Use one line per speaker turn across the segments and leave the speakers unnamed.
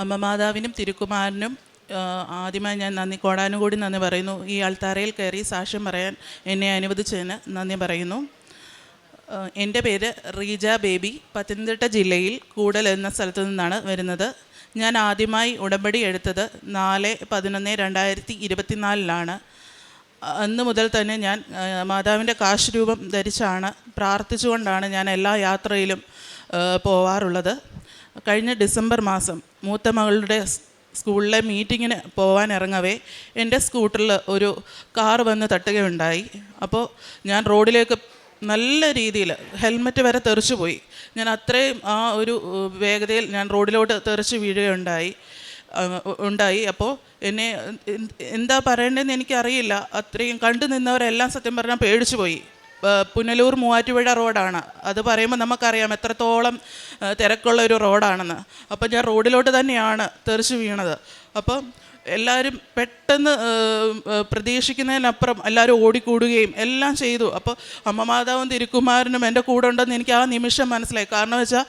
അമ്മ മാതാവിനും തിരുക്കുമാരനും ആദ്യമായി ഞാൻ നന്ദി കോടാനുകൂടി നന്ദി പറയുന്നു. ഈ അൾത്താരയിൽ കയറി സാക്ഷ്യം പറയാൻ എന്നെ അനുവദിച്ചതിന് നന്ദി പറയുന്നു. എന്റെ പേര് റീജ ബേബി. പത്തനംതിട്ട ജില്ലയിൽ കൂടൽ എന്ന സ്ഥലത്തു നിന്നാണ് വരുന്നത്. ഞാൻ ആദ്യമായി ഉടമ്പടി എടുത്തത് നാല് പതിനൊന്ന് രണ്ടായിരത്തി ഇരുപത്തിനാലിലാണ്. അന്ന് മുതൽ തന്നെ ഞാൻ മാതാവിന്റെ കാശ് രൂപം ധരിച്ചാണ് പ്രാർത്ഥിച്ചുകൊണ്ടാണ് ഞാൻ എല്ലാ യാത്രയിലും പോവാറുള്ളത്. കഴിഞ്ഞ ഡിസംബർ മാസം മൂത്ത മകളുടെ സ്കൂളിലെ മീറ്റിങ്ങിന് പോകാൻ ഇറങ്ങവേ എന്റെ സ്കൂട്ടറിൽ ഒരു കാർ വന്ന് തട്ടുകയുണ്ടായി. അപ്പോൾ ഞാൻ റോഡിലേക്ക് നല്ല രീതിയിൽ ഹെൽമറ്റ് വരെ തെറിച്ചു പോയി. ഞാൻ അത്രയും ആ ഒരു വേഗതയിൽ ഞാൻ റോഡിലോട്ട് തെറിച്ച് വീഴുകയുണ്ടായി. ഉണ്ടായി. അപ്പോൾ എന്നെ എന്ത് പറയേണ്ടതെന്ന് എനിക്കറിയില്ല. അത്രയും കണ്ടു നിന്നവരെല്ലാം സത്യം പറഞ്ഞാൽ പേടിച്ചു പോയി. പുനലൂർ മൂവാറ്റുപുഴ റോഡാണ്. അത് പറയുമ്പോൾ നമുക്കറിയാം എത്രത്തോളം തിരക്കുള്ള ഒരു റോഡാണെന്ന്. അപ്പം ഞാൻ റോഡിലോട്ട് തന്നെയാണ് തെറിച്ച് വീണത്. അപ്പം എല്ലാവരും പെട്ടെന്ന് പ്രതീക്ഷിക്കുന്നതിനപ്പുറം എല്ലാവരും ഓടിക്കൂടുകയും എല്ലാം ചെയ്തു. അപ്പോൾ അമ്മ മാതാവും തിരുക്കുമാരനും എന്റെ കൂടെ ഉണ്ടെന്ന് എനിക്ക് ആ നിമിഷം മനസ്സിലായി. കാരണം വെച്ചാൽ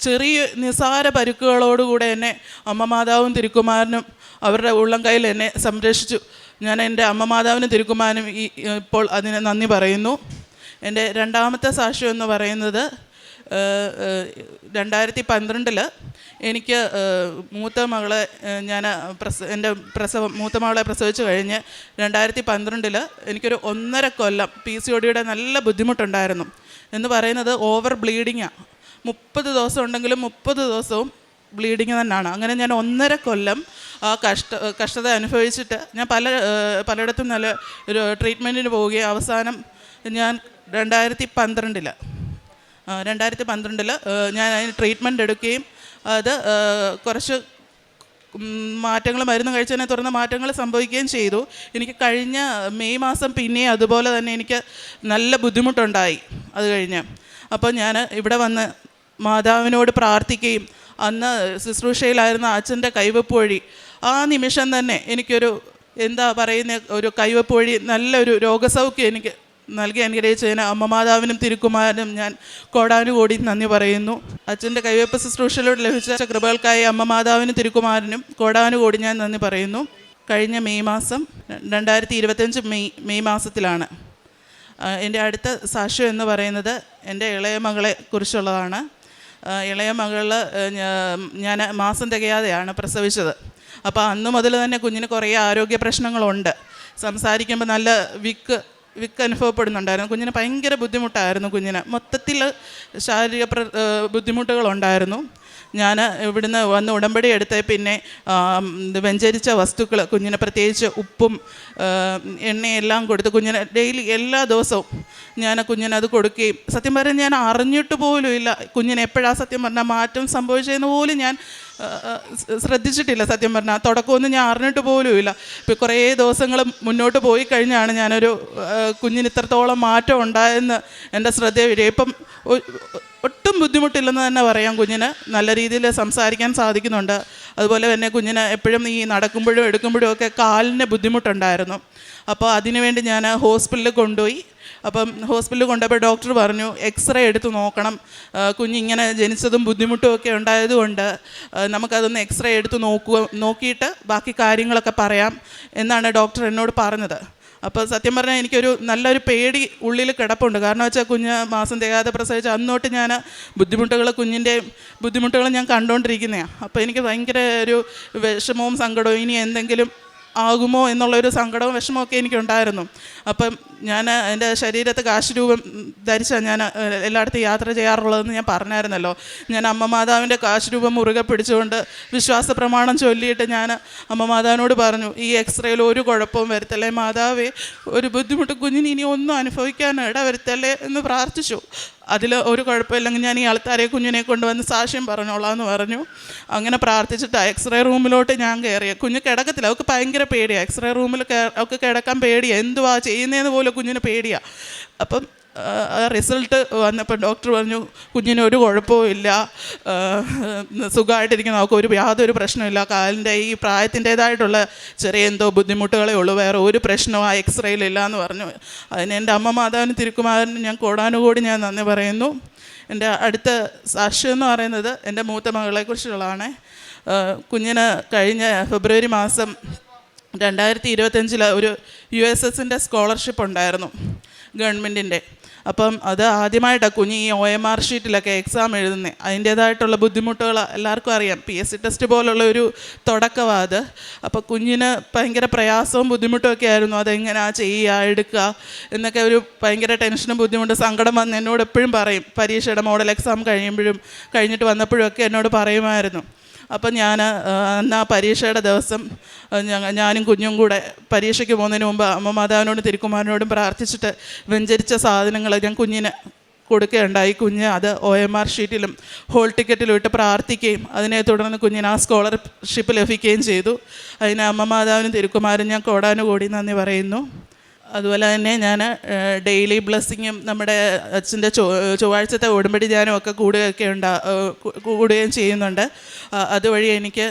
ചെറിയ നിസാര പരുക്കുകളോടുകൂടെ എന്നെ അമ്മ മാതാവും തിരുക്കുമാരനും അവരുടെ ഉള്ളം കയ്യിൽ എന്നെ സംരക്ഷിച്ചു. ഞാൻ എന്റെ അമ്മ മാതാവിനും തിരുക്കുമാരനും ഈ ഇപ്പോൾ അതിന് നന്ദി പറയുന്നു. എന്റെ രണ്ടാമത്തെ സാക്ഷ്യം എന്ന് പറയുന്നത് രണ്ടായിരത്തി പന്ത്രണ്ടിൽ എനിക്ക് മൂത്ത മകളെ ഞാൻ പ്രസ എന്റെ പ്രസവം മൂത്ത മകളെ പ്രസവിച്ച് കഴിഞ്ഞ് രണ്ടായിരത്തി പന്ത്രണ്ടിൽ എനിക്കൊരു ഒന്നര കൊല്ലം പി സി ഒടിയുടെ നല്ല ബുദ്ധിമുട്ടുണ്ടായിരുന്നു. എന്ന് പറയുന്നത് ഓവർ ബ്ലീഡിങ്ങാണ് മുപ്പത് ദിവസം ഉണ്ടെങ്കിലും മുപ്പത് ദിവസവും ബ്ലീഡിങ് തന്നെയാണ് അങ്ങനെ ഞാൻ ഒന്നര കൊല്ലം ആ കഷ്ട കഷ്ടത അനുഭവിച്ചിട്ട് ഞാൻ പല പലയിടത്തും നല്ല ഒരു ട്രീറ്റ്മെന്റിന് പോവുകയും അവസാനം ഞാൻ രണ്ടായിരത്തി പന്ത്രണ്ടിൽ രണ്ടായിരത്തി പന്ത്രണ്ടിൽ ഞാൻ അതിന് ട്രീറ്റ്മെന്റ് എടുക്കുകയും അത് കുറച്ച് മാറ്റങ്ങൾ മരുന്ന് കഴിച്ചതിനെ തുടർന്ന് മാറ്റങ്ങൾ സംഭവിക്കുകയും ചെയ്തു. എനിക്ക് കഴിഞ്ഞ മെയ് മാസം പിന്നെ അതുപോലെ തന്നെ എനിക്ക് നല്ല ബുദ്ധിമുട്ടുണ്ടായി അത് കഴിഞ്ഞ്. അപ്പോൾ ഞാൻ ഇവിടെ വന്ന് മാതാവിനോട് പ്രാർത്ഥിക്കുകയും അന്ന് ശുശ്രൂഷയിലായിരുന്ന അച്ഛന്റെ കൈവപ്പ് വഴി ആ നിമിഷം തന്നെ എനിക്കൊരു എന്താ പറയുന്ന ഒരു കൈവപ്പ് വഴി നല്ലൊരു രോഗസൗഖ്യം എനിക്ക് നൽകി അനുഗ്രഹിച്ചതിന് അമ്മ മാതാവിനും തിരുക്കുമാരനും ഞാൻ കോടാനുകോടി നന്ദി പറയുന്നു. അച്ഛന്റെ കൈവയ്പ് ശുശ്രൂഷയിലൂടെ ലഭിച്ച കൃപകൾക്കായി അമ്മ മാതാവിനും തിരുക്കുമാരനും കോടാനുകോടി ഞാൻ നന്ദി പറയുന്നു. കഴിഞ്ഞ മെയ് മാസം രണ്ടായിരത്തി ഇരുപത്തഞ്ച് മെയ് മെയ് മാസത്തിലാണ്. എന്റെ അടുത്ത സാക്ഷ്യം എന്ന് പറയുന്നത് എന്റെ ഇളയ മകളെ കുറിച്ചുള്ളതാണ്. ഇളയ മകൾ ഞാൻ മാസം തികയാതെയാണ് പ്രസവിച്ചത്. അപ്പോൾ അന്ന് മുതൽ തന്നെ കുഞ്ഞിന് കുറേ ആരോഗ്യ പ്രശ്നങ്ങളുണ്ട്. സംസാരിക്കുമ്പോൾ നല്ല വിക്ക് വിക്ക് അനുഭവപ്പെടുന്നുണ്ടായിരുന്നു. കുഞ്ഞിന് ഭയങ്കര ബുദ്ധിമുട്ടായിരുന്നു കുഞ്ഞിന്. മൊത്തത്തിൽ ശാരീരിക പ്ര ബുദ്ധിമുട്ടുകളുണ്ടായിരുന്നു. ഞാൻ ഇവിടുന്ന് വന്ന് ഉടമ്പടി എടുത്ത് പിന്നെ വെഞ്ചരിച്ച വസ്തുക്കൾ കുഞ്ഞിന് പ്രത്യേകിച്ച് ഉപ്പും എണ്ണയെല്ലാം കൊടുത്ത് കുഞ്ഞിന് ഡെയിലി എല്ലാ ദിവസവും ഞാൻ കുഞ്ഞിന് അത് കൊടുക്കുകയും സത്യം പറഞ്ഞാൽ ഞാൻ അറിഞ്ഞിട്ട് പോലും ഇല്ല കുഞ്ഞിന് എപ്പോഴാണ് സത്യം പറഞ്ഞാൽ മാറ്റം സംഭവിച്ചതെന്ന് പോലും ഞാൻ ശ്രദ്ധിച്ചിട്ടില്ല സത്യം പറഞ്ഞാൽ തുടക്കമൊന്നും ഞാൻ അറിഞ്ഞിട്ട് പോലും ഇല്ല. ഇപ്പോൾ കുറേ ദിവസങ്ങൾ മുന്നോട്ട് പോയി കഴിഞ്ഞാണ് ഞാനൊരു കുഞ്ഞിന് ഇത്രത്തോളം മാറ്റം ഉണ്ടായെന്ന് എന്റെ ശ്രദ്ധ വരിക. ഇപ്പം ഒട്ടും ബുദ്ധിമുട്ടില്ലെന്ന് തന്നെ പറയാം കുഞ്ഞിന്. നല്ല രീതിയിൽ സംസാരിക്കാൻ സാധിക്കുന്നുണ്ട്. അതുപോലെ തന്നെ കുഞ്ഞിന് എപ്പോഴും ഈ നടക്കുമ്പോഴും എടുക്കുമ്പോഴും ഒക്കെ കാലിന് ബുദ്ധിമുട്ടുണ്ടായിരുന്നു. അപ്പോൾ അതിനുവേണ്ടി ഞാൻ ഹോസ്പിറ്റലിൽ കൊണ്ടുപോയി. അപ്പം ഹോസ്പിറ്റലിൽ കൊണ്ടുപോയപ്പോൾ ഡോക്ടർ പറഞ്ഞു എക്സ്റേ എടുത്ത് നോക്കണം. കുഞ്ഞിങ്ങനെ ജനിച്ചതും ബുദ്ധിമുട്ടും ഒക്കെ ഉണ്ടായതുകൊണ്ട് നമുക്കതൊന്ന് എക്സ്റേ എടുത്ത് നോക്കുക നോക്കിയിട്ട് ബാക്കി കാര്യങ്ങളൊക്കെ പറയാം എന്നാണ് ഡോക്ടർ എന്നോട് പറഞ്ഞത്. അപ്പോൾ സത്യം പറഞ്ഞാൽ എനിക്കൊരു നല്ലൊരു പേടി ഉള്ളിൽ കിടപ്പുണ്ട്. കാരണം വെച്ചാൽ കുഞ്ഞ് മാസം തികയാതെ പ്രസവിച്ച അന്നോട്ട് ഞാൻ ബുദ്ധിമുട്ടുകൾ കുഞ്ഞിന്റെ ബുദ്ധിമുട്ടുകൾ ഞാൻ കണ്ടുകൊണ്ടിരിക്കുന്നതാണ് അപ്പോൾ എനിക്ക് ഭയങ്കര ഒരു വിഷമവും സങ്കടവും ഇനി എന്തെങ്കിലും ആകുമോ എന്നുള്ളൊരു സങ്കടവും വിഷമമൊക്കെ എനിക്കുണ്ടായിരുന്നു. അപ്പം ഞാൻ എന്റെ ശരീരത്ത് കാശ് രൂപം ധരിച്ചാണ് ഞാൻ എല്ലായിടത്തും യാത്ര ചെയ്യാറുള്ളതെന്ന് ഞാൻ പറഞ്ഞായിരുന്നല്ലോ. ഞാൻ അമ്മ മാതാവിന്റെ കാശ് രൂപം മുറുകെ പിടിച്ചുകൊണ്ട് വിശ്വാസ പ്രമാണം ചൊല്ലിയിട്ട് ഞാൻ അമ്മ മാതാവിനോട് പറഞ്ഞു ഈ എക്സ്റേയിൽ ഒരു കുഴപ്പവും വരുത്തല്ലേ? മാതാവേ ഒരു ബുദ്ധിമുട്ട് കുഞ്ഞിന് ഇനി ഒന്നും അനുഭവിക്കാൻ ഇട വരുത്തല്ലേ എന്ന് പ്രാർത്ഥിച്ചു. അതിൽ ഒരു കുഴപ്പമില്ലെങ്കിൽ ഞാൻ ഈ ആൾക്കാരെ കുഞ്ഞിനെ കൊണ്ടുവന്ന് സാക്ഷ്യം പറഞ്ഞോളാം എന്ന് പറഞ്ഞു. അങ്ങനെ പ്രാർത്ഥിച്ചിട്ട് എക്സ്റേ റൂമിലോട്ട് ഞാൻ കയറിയ കുഞ്ഞ് കിടക്കത്തില്ല. അവൾക്ക് ഭയങ്കര പേടിയാണ് എക്സ്റേ റൂമിൽ അവൾക്ക് കിടക്കാൻ പേടിയാണ് എന്തുവാ ചെയ്യുന്നതെന്ന് പോലും കുഞ്ഞിന് പേടിയാണ് അപ്പം ആ റിസൾട്ട് വന്നപ്പോൾ ഡോക്ടർ പറഞ്ഞു കുഞ്ഞിന് ഒരു നമുക്ക് സുഖമായിട്ടിരിക്കുന്നു അവൾക്ക് ഒരു യാതൊരു പ്രശ്നമില്ല കാലിന്റെ ഈ പ്രായത്തിന്റേതായിട്ടുള്ള ചെറിയ എന്തോ ബുദ്ധിമുട്ടുകളേ ഉള്ളൂ. വേറെ ഒരു പ്രശ്നവും ആ എക്സ്റേയിലില്ല എന്ന് പറഞ്ഞു. അതിന് എന്റെ അമ്മ മാതാവിന് തിരുക്കുമാരന് ഞാൻ കോടാനുകൂടി ഞാൻ നന്ദി പറയുന്നു. എന്റെ അടുത്ത സാക്ഷ്യം എന്ന് പറയുന്നത് എന്റെ മൂത്ത മകളെക്കുറിച്ചുള്ളതാണ്. കുഞ്ഞിന് കഴിഞ്ഞ ഫെബ്രുവരി മാസം രണ്ടായിരത്തി ഇരുപത്തഞ്ചിൽ ഒരു യു എസ് എസിന്റെ സ്കോളർഷിപ്പ് ഉണ്ടായിരുന്നു ഗവൺമെന്റിന്റെ അപ്പം അത് ആദ്യമായിട്ടാണ് കുഞ്ഞ് ഈ ഒ എം ആർ ഷീറ്റിലൊക്കെ എക്സാം എഴുതുന്നത് അതിന്റേതായിട്ടുള്ള ബുദ്ധിമുട്ടുകൾ എല്ലാവർക്കും അറിയാം. പി എസ് സി ടെസ്റ്റ് പോലുള്ള ഒരു തുടക്കമാണ് അത്. അപ്പോൾ കുഞ്ഞിന് ഭയങ്കര പ്രയാസവും ബുദ്ധിമുട്ടും ഒക്കെ ആയിരുന്നു. അതെങ്ങനെയാ ചെയ്യുക എടുക്കുക എന്നൊക്കെ ഒരു ഭയങ്കര ടെൻഷനും ബുദ്ധിമുട്ടും സങ്കടം വന്ന് എന്നോട് എപ്പോഴും പറയും. പരീക്ഷയുടെ മോഡൽ എക്സാം കഴിയുമ്പോഴും കഴിഞ്ഞിട്ട് വന്നപ്പോഴും ഒക്കെ എന്നോട് പറയുമായിരുന്നു. അപ്പം ഞാൻ അന്ന് ആ പരീക്ഷയുടെ ദിവസം ഞാനും കുഞ്ഞും കൂടെ പരീക്ഷയ്ക്ക് പോകുന്നതിന് മുമ്പ് അമ്മ മാതാവിനോടും തിരുക്കുമാരനോടും പ്രാർത്ഥിച്ചിട്ട് വെഞ്ചരിച്ച സാധനങ്ങൾ ഞാൻ കുഞ്ഞിന് കൊടുക്കുകയുണ്ടായി. കുഞ്ഞ് അത് ഒ എം ആർ ഷീറ്റിലും ഹോൾ ടിക്കറ്റിലും ഇട്ട് പ്രാർത്ഥിക്കുകയും അതിനെ തുടർന്ന് കുഞ്ഞിന് ആ സ്കോളർഷിപ്പ് ലഭിക്കുകയും ചെയ്തു. അതിന് അമ്മ മാതാവിനും തിരുക്കുമാരും ഞാൻ കോടാനുകൂടി നന്ദി പറയുന്നു. അതുപോലെ തന്നെ ഞാൻ ഡെയിലി ബ്ലെസ്സിങ്ങും നമ്മുടെ അച്ഛന്റെ ചൊവ്വാഴ്ചത്തെ ഉടമ്പടി ധ്യാനം ഒക്കെ കൂടുകയൊക്കെ ഉണ്ടാ കൂടുകയും ചെയ്യുന്നുണ്ട്. അതുവഴി എനിക്ക്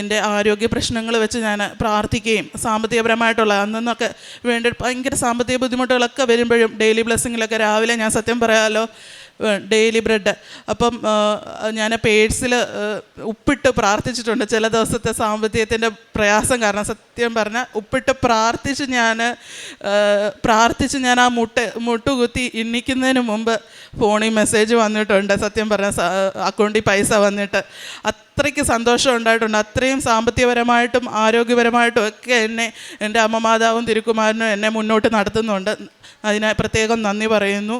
എന്റെ ആരോഗ്യ പ്രശ്നങ്ങൾ വെച്ച് ഞാൻ പ്രാർത്ഥിക്കുകയും സാമ്പത്തികപരമായിട്ടുള്ള അന്നൊക്കെ വേണ്ടി ഭയങ്കര സാമ്പത്തിക ബുദ്ധിമുട്ടുകളൊക്കെ വരുമ്പോഴും ഡെയിലി ബ്ലെസ്സിങ്ങിലൊക്കെ രാവിലെ ഞാൻ സത്യം പറയാമല്ലോ ഡെയിലി ബ്രെഡ്. അപ്പം ഞാൻ പേഴ്സിൽ ഉപ്പിട്ട് പ്രാർത്ഥിച്ചിട്ടുണ്ട് ചില ദിവസത്തെ സാമ്പത്തികത്തിന്റെ പ്രയാസം കാരണം. സത്യം പറഞ്ഞാൽ ഉപ്പിട്ട് പ്രാർത്ഥിച്ച് ഞാൻ പ്രാർത്ഥിച്ച് ഞാൻ ആ മുട്ട മുട്ടുകുത്തി എണ്ണിക്കുന്നതിന് മുമ്പ് ഫോണിൽ മെസ്സേജ് വന്നിട്ടുണ്ട്. സത്യം പറഞ്ഞ അക്കൗണ്ടിൽ പൈസ വന്നിട്ട്. അത്രയ്ക്ക് സന്തോഷം ഉണ്ടായിട്ടുണ്ട്. അത്രയും സാമ്പത്തികപരമായിട്ടും ആരോഗ്യപരമായിട്ടും ഒക്കെ എന്നെ എന്റെ അമ്മമാതാവും തിരുക്കുമാരനും എന്നെ മുന്നോട്ട് നടത്തുന്നുണ്ട്. അതിന് പ്രത്യേകം നന്ദി പറയുന്നു.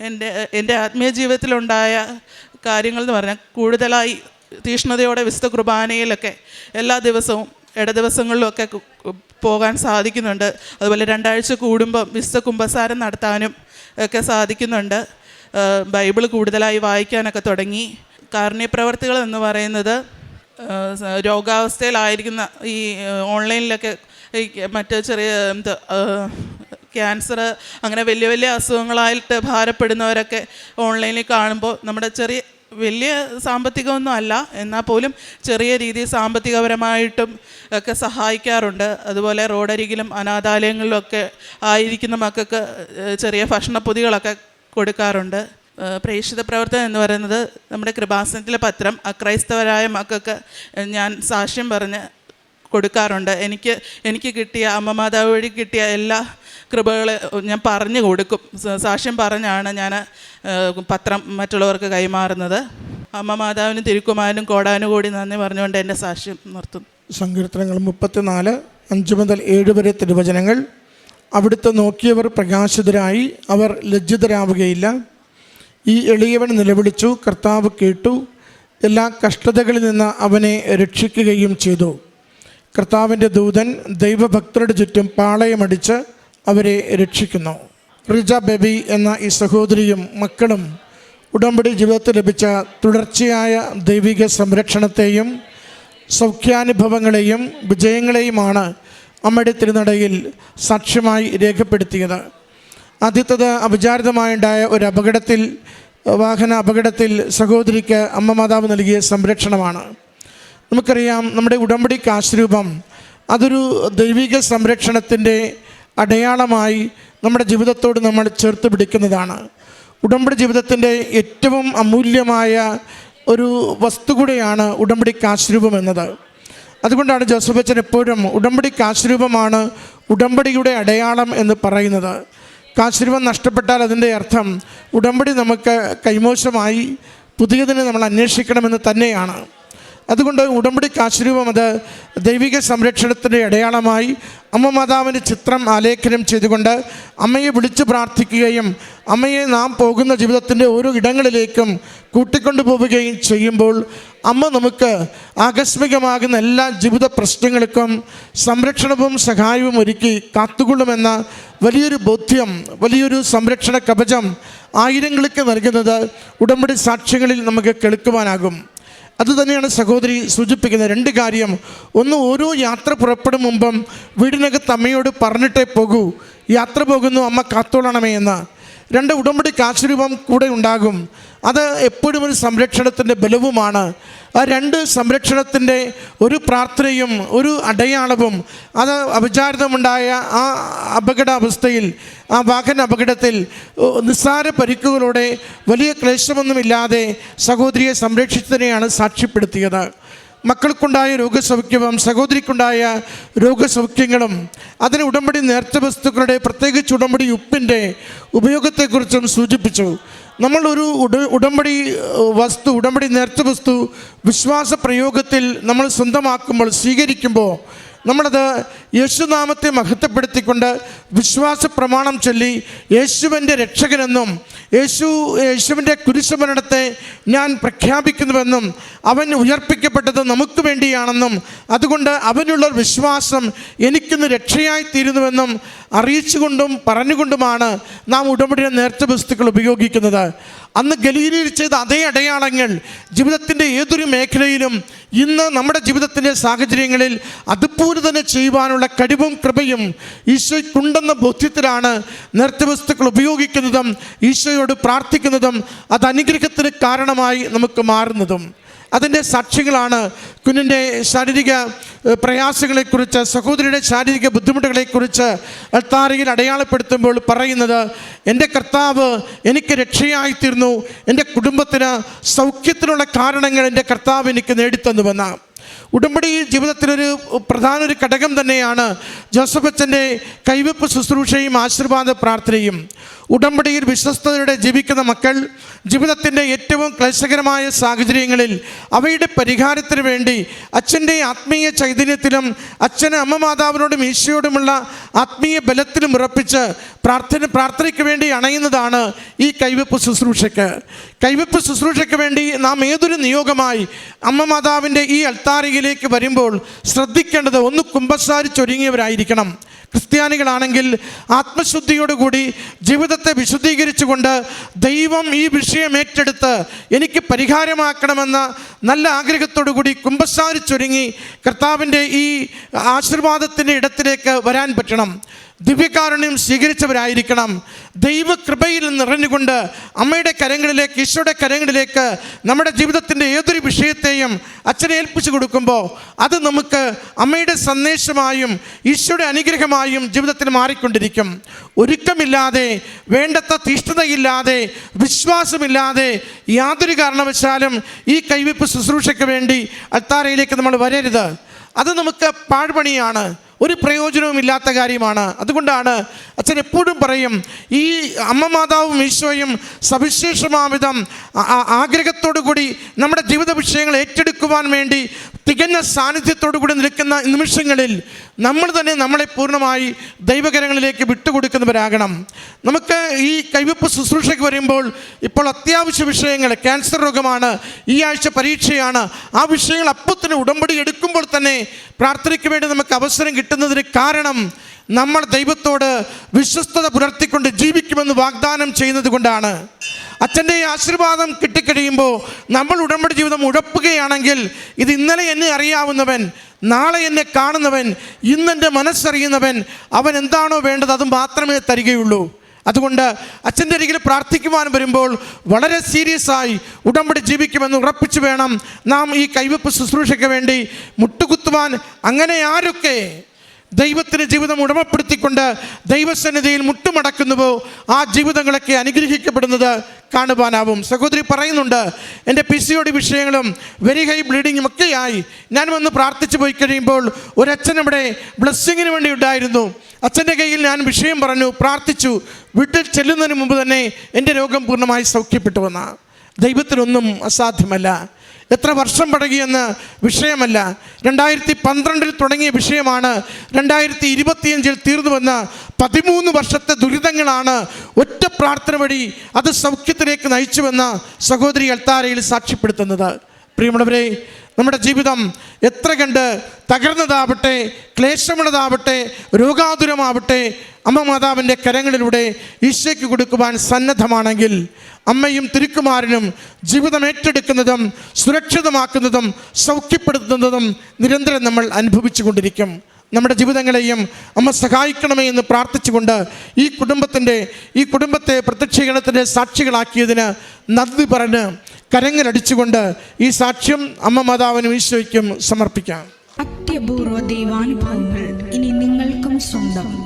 എന്റെ എന്റെ ആത്മീയ ജീവിതത്തിലുണ്ടായ കാര്യങ്ങൾ എന്ന് പറഞ്ഞാൽ കൂടുതലായി തീഷ്ണതയോടെ വിശുദ്ധ കുർബാനയിലൊക്കെ എല്ലാ ദിവസവും ഇട ദിവസങ്ങളിലുമൊക്കെ കു- കു- പോകാൻ സാധിക്കുന്നുണ്ട്. അതുപോലെ രണ്ടാഴ്ച കൂടുമ്പം വിശുദ്ധ കുംഭസാരം നടത്താനും ഒക്കെ സാധിക്കുന്നുണ്ട്. ബൈബിൾ കൂടുതലായി വായിക്കാനൊക്കെ തുടങ്ങി. കാരുണ്യപ്രവർത്തികൾ എന്ന് പറയുന്നത് രോഗാവസ്ഥയിലായിരിക്കുന്ന ഈ ഓൺലൈനിലൊക്കെ മറ്റ് ചെറിയ ക്യാൻസർ അങ്ങനെ വലിയ വലിയ അസുഖങ്ങളായിട്ട് ഭാരപ്പെടുന്നവരൊക്കെ ഓൺലൈനിൽ കാണുമ്പോൾ നമ്മുടെ ചെറിയ വലിയ സാമ്പത്തികമൊന്നും അല്ല. എന്നാൽ പോലും ചെറിയ രീതിയിൽ സാമ്പത്തികപരമായിട്ടും ഒക്കെ സഹായിക്കാറുണ്ട്. അതുപോലെ റോഡരികിലും അനാഥാലയങ്ങളിലും ഒക്കെ ആയിരിക്കുന്ന മക്കൾക്ക് ചെറിയ ചെറിയ ഭക്ഷണപ്പൊതികളൊക്കെ കൊടുക്കാറുണ്ട്. പ്രേക്ഷിത പ്രവർത്തനം എന്ന് പറയുന്നത് നമ്മുടെ കൃപാസനത്തിലെ പത്രം അക്രൈസ്തവരായ മക്കൾക്ക് ഞാൻ സാക്ഷ്യം പറഞ്ഞ് കൊടുക്കാറുണ്ട്. എനിക്ക് എനിക്ക് കിട്ടിയ അമ്മ മാതാവ് വഴി കിട്ടിയ എല്ലാ കൃപകൾ ഞാൻ പറഞ്ഞു കൊടുക്കും. സാക്ഷ്യം പറഞ്ഞാണ് ഞാൻ പത്രം മറ്റുള്ളവർക്ക് കൈമാറുന്നത്. അമ്മ മാതാവിനും തിരുക്കുമാരനും കോടാനും കൂടി നന്ദി പറഞ്ഞുകൊണ്ട് എന്റെ സാക്ഷ്യം നിർത്തുന്നു.
സങ്കീർത്തനങ്ങൾ മുപ്പത്തിനാല് അഞ്ച് മുതൽ ഏഴ് വരെ തിരുവചനങ്ങൾ. അവിടുത്തെ നോക്കിയവർ പ്രകാശിതരായി അവർ ലജ്ജിതരാവുകയില്ല. ഈ എളിയവൻ നിലവിളിച്ചു കർത്താവ് കേട്ടു എല്ലാ കഷ്ടതകളിൽ നിന്ന് അവനെ രക്ഷിക്കുകയും ചെയ്തു. കർത്താവിന്റെ ദൂതൻ ദൈവഭക്തരുടെ ചുറ്റും പാളയമടിച്ച് അവരെ രക്ഷിക്കുന്നു. റിജ ബെബി എന്ന ഈ സഹോദരിയും മക്കളും ഉടമ്പടി ജീവിതത്തിൽ ലഭിച്ച തുടർച്ചയായ ദൈവിക സംരക്ഷണത്തെയും സൗഖ്യാനുഭവങ്ങളെയും വിജയങ്ങളെയുമാണ് അമ്മയുടെ തിരുനടയിൽ സാക്ഷ്യമായി രേഖപ്പെടുത്തിയത്. ആദ്യത്തത് അവിചാരിതമായുണ്ടായ ഒരു അപകടത്തിൽ വാഹന അപകടത്തിൽ സഹോദരിക്ക് അമ്മ മാതാവ് നൽകിയ സംരക്ഷണമാണ്. നമുക്കറിയാം നമ്മുടെ ഉടമ്പടി കാശ്രൂപം അതൊരു ദൈവിക സംരക്ഷണത്തിന്റെ അടയാളമായി നമ്മുടെ ജീവിതത്തോട് നമ്മൾ ചേർത്ത് പിടിക്കുന്നതാണ്. ഉടമ്പടി ജീവിതത്തിന്റെ ഏറ്റവും അമൂല്യമായ ഒരു വസ്തു കൂടെയാണ് ഉടമ്പടി കാശ്രൂപം എന്നത്. അതുകൊണ്ടാണ് ജോസഫ് അച്ഛൻ എപ്പോഴും ഉടമ്പടി കാശ്രൂപമാണ് ഉടമ്പടിയുടെ അടയാളം എന്ന് പറയുന്നത്. കാശ്രൂപം നഷ്ടപ്പെട്ടാൽ അതിന്റെ അർത്ഥം ഉടമ്പടി നമുക്ക് കൈമോശമായി പുതിയതിനെ നമ്മൾ അന്വേഷിക്കണമെന്ന് തന്നെയാണ്. അതുകൊണ്ട് ഉടമ്പടി കാശ്രൂപം അത് ദൈവിക സംരക്ഷണത്തിന്റെ അടയാളമായി അമ്മ മാതാവിന്റെ ചിത്രം ആലേഖനം ചെയ്തുകൊണ്ട് അമ്മയെ വിളിച്ചു പ്രാർത്ഥിക്കുകയും അമ്മയെ നാം പോകുന്ന ജീവിതത്തിന്റെ ഓരോ ഇടങ്ങളിലേക്കും കൂട്ടിക്കൊണ്ടു പോവുകയും ചെയ്യുമ്പോൾ അമ്മ നമുക്ക് ആകസ്മികമാകുന്ന എല്ലാ ജീവിത പ്രശ്നങ്ങൾക്കും സംരക്ഷണവും സഹായവും ഒരുക്കി കാത്തുകൊള്ളുമെന്ന വലിയൊരു ബോധ്യം വലിയൊരു സംരക്ഷണ കവചം ആയിരങ്ങൾക്ക് നൽകുന്നത് ഉടമ്പടി സാക്ഷ്യങ്ങളിൽ നമുക്ക് കേൾക്കുവാനാകും. അതുതന്നെയാണ് സഹോദരി സൂചിപ്പിക്കുന്നത് രണ്ട് കാര്യം. ഒന്ന് ഓരോ യാത്ര പുറപ്പെടും മുമ്പം വീടിനകത്ത് അമ്മയോട് പറഞ്ഞിട്ടേ പോകൂ. യാത്ര പോകുന്നു അമ്മ കാത്തോളണമേ എന്ന്. രണ്ട് ഉടമ്പടി കാശുരൂപം കൂടെ ഉണ്ടാകും. അത് എപ്പോഴും ഒരു സംരക്ഷണത്തിന്റെ ബലവുമാണ്. ആ രണ്ട് സംരക്ഷണത്തിന്റെ ഒരു പ്രാർത്ഥനയും ഒരു അടയാളവും അത് അപചാരിതമുണ്ടായ ആ അപകടാവസ്ഥയിൽ ആ വാഹന അപകടത്തിൽ നിസ്സാര പരിക്കുകളോടെ വലിയ ക്ലേശമൊന്നുമില്ലാതെ സഹോദരിയെ സംരക്ഷിച്ചതിനെയാണ് സാക്ഷ്യപ്പെടുത്തിയത്. മക്കൾക്കുണ്ടായ രോഗസൗഖ്യവും സഹോദരിക്കുണ്ടായ രോഗസൗഖ്യങ്ങളും അതിന് ഉടമ്പടി നേർച്ച വസ്തുക്കളുടെ പ്രത്യേകിച്ച് ഉടമ്പടി ഉപ്പിന്റെ ഉപയോഗത്തെക്കുറിച്ചും സൂചിപ്പിച്ചു. നമ്മളൊരു ഉട ഉടമ്പടി വസ്തു ഉടമ്പടി നേർച്ച വസ്തു വിശ്വാസ പ്രയോഗത്തിൽ നമ്മൾ സ്വന്തമാക്കുമ്പോൾ സ്വീകരിക്കുമ്പോൾ നമ്മളത് യേശുനാമത്തെ മഹത്വപ്പെടുത്തിക്കൊണ്ട് വിശ്വാസ പ്രമാണം ചൊല്ലി യേശുവിന്റെ രക്ഷകനെന്നും യേശു യേശുവിന്റെ കുരിശുമരണത്തെ ഞാൻ പ്രഖ്യാപിക്കുന്നുവെന്നും അവൻ ഉയർപ്പിക്കപ്പെട്ടത് നമുക്ക് വേണ്ടിയാണെന്നും അതുകൊണ്ട് അവനുള്ള വിശ്വാസം എനിക്കിന്ന് രക്ഷയായി തീരുന്നുവെന്നും അറിയിച്ചുകൊണ്ടും പറഞ്ഞുകൊണ്ടുമാണ് നാം ഉടമ്പടിയുടെ നേർച്ച വസ്തുക്കൾ ഉപയോഗിക്കുന്നത്. അന്ന് ഗലീലയിൽ ചെയ്ത അതേ അടയാളങ്ങൾ ജീവിതത്തിന്റെ ഏതൊരു മേഖലയിലും ഇന്ന് നമ്മുടെ ജീവിതത്തിന്റെ സാഹചര്യങ്ങളിൽ അതുപോലെ തന്നെ ചെയ്യുവാനുള്ള കഴിവും കൃപയും ഈശോയ്ക്കുണ്ടെന്ന ബോധ്യത്തിലാണ് നൃത്തവസ്തുക്കൾ ഉപയോഗിക്കുന്നതും ഈശോയോട് പ്രാർത്ഥിക്കുന്നതും അത് അനുഗ്രഹത്തിന് കാരണമായി നമുക്ക് മാറുന്നതും. അതിന്റെ സാക്ഷികളാണ് കുഞ്ഞിന്റെ ശാരീരിക പ്രയാസങ്ങളെക്കുറിച്ച് സഹോദരിയുടെ ശാരീരിക ബുദ്ധിമുട്ടുകളെക്കുറിച്ച് അൽത്താരയിൽ അടയാളപ്പെടുത്തുമ്പോൾ പറയുന്നത് എന്റെ കർത്താവ് എനിക്ക് രക്ഷയായിത്തീർന്നു. എന്റെ കുടുംബത്തിന് സൗഖ്യത്തിനുള്ള കാരണങ്ങൾ എന്റെ കർത്താവ് എനിക്ക് നേടിത്തന്നുവെന്ന് ഉടമ്പടി ജീവിതത്തിലൊരു പ്രധാന ഒരു ഘടകം തന്നെയാണ് ജോസഫ് അച്ഛന്റെ കൈവെപ്പ് ശുശ്രൂഷയും ആശീർവാദ പ്രാർത്ഥനയും. ഉടമ്പടിയിൽ വിശ്വസ്തയോടെ ജീവിക്കുന്ന മക്കൾ ജീവിതത്തിന്റെ ഏറ്റവും ക്ലേശകരമായ സാഹചര്യങ്ങളിൽ അവയുടെ പരിഹാരത്തിന് വേണ്ടി അച്ഛന്റെ ആത്മീയ ചൈതന്യത്തിലും അച്ഛന് അമ്മ മാതാവിനോടും ഈശോയോടുമുള്ള ആത്മീയ ബലത്തിലും ഉറപ്പിച്ച് പ്രാർത്ഥന പ്രാർത്ഥനയ്ക്ക് വേണ്ടി അണയുന്നതാണ് ഈ കൈവെപ്പ് ശുശ്രൂഷയ്ക്ക്. കൈവെപ്പ് ശുശ്രൂഷയ്ക്ക് വേണ്ടി നാം ഏതൊരു നിയോഗമായി അമ്മ മാതാവിന്റെ ഈ അൾത്താരിയിലേക്ക് വരുമ്പോൾ ശ്രദ്ധിക്കേണ്ടത് ഒന്ന് കുമ്പസാരിച്ചൊരുങ്ങിയവരായിരിക്കണം ക്രിസ്ത്യാനികളാണെങ്കിൽ ആത്മശുദ്ധിയോടുകൂടി ജീവിതത്തെ വിശുദ്ധീകരിച്ചുകൊണ്ട് ദൈവം ഈ വിഷയം ഏറ്റെടുത്ത് എനിക്ക് പരിഹാരമാക്കണമെന്ന നല്ല ആഗ്രഹത്തോടു കൂടി കുമ്പസാരിച്ചൊരുങ്ങി കർത്താവിന്റെ ഈ ആശീർവാദത്തിന്റെ ഇടത്തിലേക്ക് വരാൻ പറ്റണം. ദിവ്യകാരുണ്യം സ്വീകരിച്ചവരായിരിക്കണം. ദൈവകൃപയിൽ നിറഞ്ഞുകൊണ്ട് അമ്മയുടെ കരങ്ങളിലേക്ക് ഈശോയുടെ കരങ്ങളിലേക്ക് നമ്മുടെ ജീവിതത്തിന്റെ ഏതൊരു വിഷയത്തെയും അച്ഛനെ ഏൽപ്പിച്ചു കൊടുക്കുമ്പോൾ അത് നമുക്ക് അമ്മയുടെ സന്ദേശമായും ഈശോയുടെ അനുഗ്രഹമായും ജീവിതത്തിൽ മാറിക്കൊണ്ടിരിക്കും. ഒരുക്കമില്ലാതെ വേണ്ടത്ര തീഷ്ണതയില്ലാതെ വിശ്വാസമില്ലാതെ യാതൊരു കാരണവശാലും ഈ കൈവയ്പ് ശുശ്രൂഷയ്ക്ക് വേണ്ടി അത്താരയിലേക്ക് നമ്മൾ വരരുത്. അത് നമുക്ക് പാഴ്പണിയാണ്. ഒരു പ്രയോജനവും ഇല്ലാത്ത കാര്യമാണ്. അതുകൊണ്ടാണ് അച്ഛൻ എപ്പോഴും പറയും ഈ അമ്മ മാതാവും ഈശോയും സവിശേഷമാവിധം ആഗ്രഹത്തോടു കൂടി നമ്മുടെ ജീവിത വിഷയങ്ങൾ ഏറ്റെടുക്കുവാൻ വേണ്ടി തികഞ്ഞ സാന്നിധ്യത്തോടു കൂടി നിൽക്കുന്ന നിമിഷങ്ങളിൽ നമ്മൾ തന്നെ നമ്മളെ പൂർണമായി ദൈവകരങ്ങളിലേക്ക് വിട്ടുകൊടുക്കുന്നവരാകണം. നമുക്ക് ഈ കൈവപ്പ് ശുശ്രൂഷയ്ക്ക് വരുമ്പോൾ ഇപ്പോൾ അത്യാവശ്യ വിഷയങ്ങൾ ക്യാൻസർ രോഗമാണ് ഈ ആഴ്ച പരീക്ഷയാണ്. ആ വിഷയങ്ങൾ അപ്പത്തിന് ഉടമ്പടി എടുക്കുമ്പോൾ തന്നെ പ്രാർത്ഥനയ്ക്ക് വേണ്ടി നമുക്ക് അവസരം കിട്ടുന്നതിന് കാരണം നമ്മൾ ദൈവത്തോട് വിശ്വസ്തത പുലർത്തിക്കൊണ്ട് ജീവിക്കുമെന്ന് വാഗ്ദാനം ചെയ്യുന്നത് കൊണ്ടാണ്. അച്ഛന്റെ ഈ ആശീർവാദം കിട്ടിക്കഴിയുമ്പോൾ നമ്മൾ ഉടമ്പടി ജീവിതം ഉഴപ്പുകയാണെങ്കിൽ ഇത് ഇന്നലെ എന്നെ അറിയാവുന്നവൻ നാളെ എന്നെ കാണുന്നവൻ ഇന്നെന്റെ മനസ്സറിയുന്നവൻ അവൻ എന്താണോ വേണ്ടത് അത് മാത്രമേ തരികയുള്ളൂ. അതുകൊണ്ട് അച്ഛന്റെ അരികിൽ പ്രാർത്ഥിക്കുവാൻ വരുമ്പോൾ വളരെ സീരിയസ് ആയി ഉടമ്പടി ജീവിക്കുമെന്ന് ഉറപ്പിച്ചു വേണം നാം ഈ കൈവപ്പ് ശുശ്രൂഷയ്ക്ക് വേണ്ടി മുട്ടുകുത്തുവാൻ. അങ്ങനെ ആരൊക്കെ ദൈവത്തിന് ജീവിതം ഉടമപ്പെടുത്തിക്കൊണ്ട് ദൈവസന്നിധിയിൽ മുട്ടുമടക്കുന്നുവോ ആ ജീവിതങ്ങളൊക്കെ അനുഗ്രഹിക്കപ്പെടുന്നത് കാണുവാനാവും. സഹോദരി പറയുന്നുണ്ട് എന്റെ പി സി ഒടി വിഷയങ്ങളും വെരി ഹൈ ബ്ലീഡിങ്ങും ഒക്കെയായി. ഞാൻ വന്ന് പ്രാർത്ഥിച്ചു പോയി കഴിയുമ്പോൾ ഒരച്ഛൻ ഇവിടെ ബ്ലെസ്സിങ്ങിന് വേണ്ടി ഉണ്ടായിരുന്നു. അച്ഛന്റെ കയ്യിൽ ഞാൻ വിഷയം പറഞ്ഞു പ്രാർത്ഥിച്ചു. വീട്ടിൽ ചെല്ലുന്നതിന് മുമ്പ് തന്നെ എന്റെ രോഗം പൂർണമായി സൗഖ്യപ്പെട്ടു വന്ന. ദൈവത്തിനൊന്നും അസാധ്യമല്ല. എത്ര വർഷം പഴകിയെന്ന് വിഷയമല്ല. രണ്ടായിരത്തി പന്ത്രണ്ടിൽ തുടങ്ങിയ വിഷയമാണ് രണ്ടായിരത്തി ഇരുപത്തിയഞ്ചിൽ തീർന്നുവെന്ന് പതിമൂന്ന് വർഷത്തെ ദുരിതങ്ങളാണ് ഒറ്റ പ്രാർത്ഥന വഴി അത് സൗഖ്യത്തിലേക്ക് നയിച്ചുവെന്ന് സഹോദരി അൽത്താരയിൽ സാക്ഷ്യപ്പെടുത്തുന്നത്. പ്രിയമുള്ളവരെ നമ്മുടെ ജീവിതം എത്ര കണ്ട് തകർന്നതാവട്ടെ ക്ലേശമുള്ളതാവട്ടെ രോഗാതുരമാവട്ടെ അമ്മ മാതാവിന്റെ കരങ്ങളിലൂടെ ഈശോയ്ക്ക് കൊടുക്കുവാൻ സന്നദ്ധമാണെങ്കിൽ അമ്മയും തിരുക്കുമാരനും ജീവിതം ഏറ്റെടുക്കുന്നതും സുരക്ഷിതമാക്കുന്നതും സൗഖ്യപ്പെടുത്തുന്നതും നിരന്തരം നമ്മൾ അനുഭവിച്ചു കൊണ്ടിരിക്കും. നമ്മുടെ ജീവിതങ്ങളെയും അമ്മ സഹായിക്കണമേ എന്ന് പ്രാർത്ഥിച്ചുകൊണ്ട് ഈ കുടുംബത്തിന്റെ ഈ കുടുംബത്തെ പ്രത്യക്ഷീകരണത്തിന്റെ സാക്ഷികളാക്കിയതിന് നന്ദി പറഞ്ഞ് കരങ്ങലടിച്ചുകൊണ്ട് ഈ സാക്ഷ്യം അമ്മ മാതാവിനും ഈശോയ്ക്കും സമർപ്പിക്കാം.
അത്യപൂർവ ദൈവാനുഭവങ്ങൾ ഇനി നിങ്ങൾക്കും സ്വന്തം.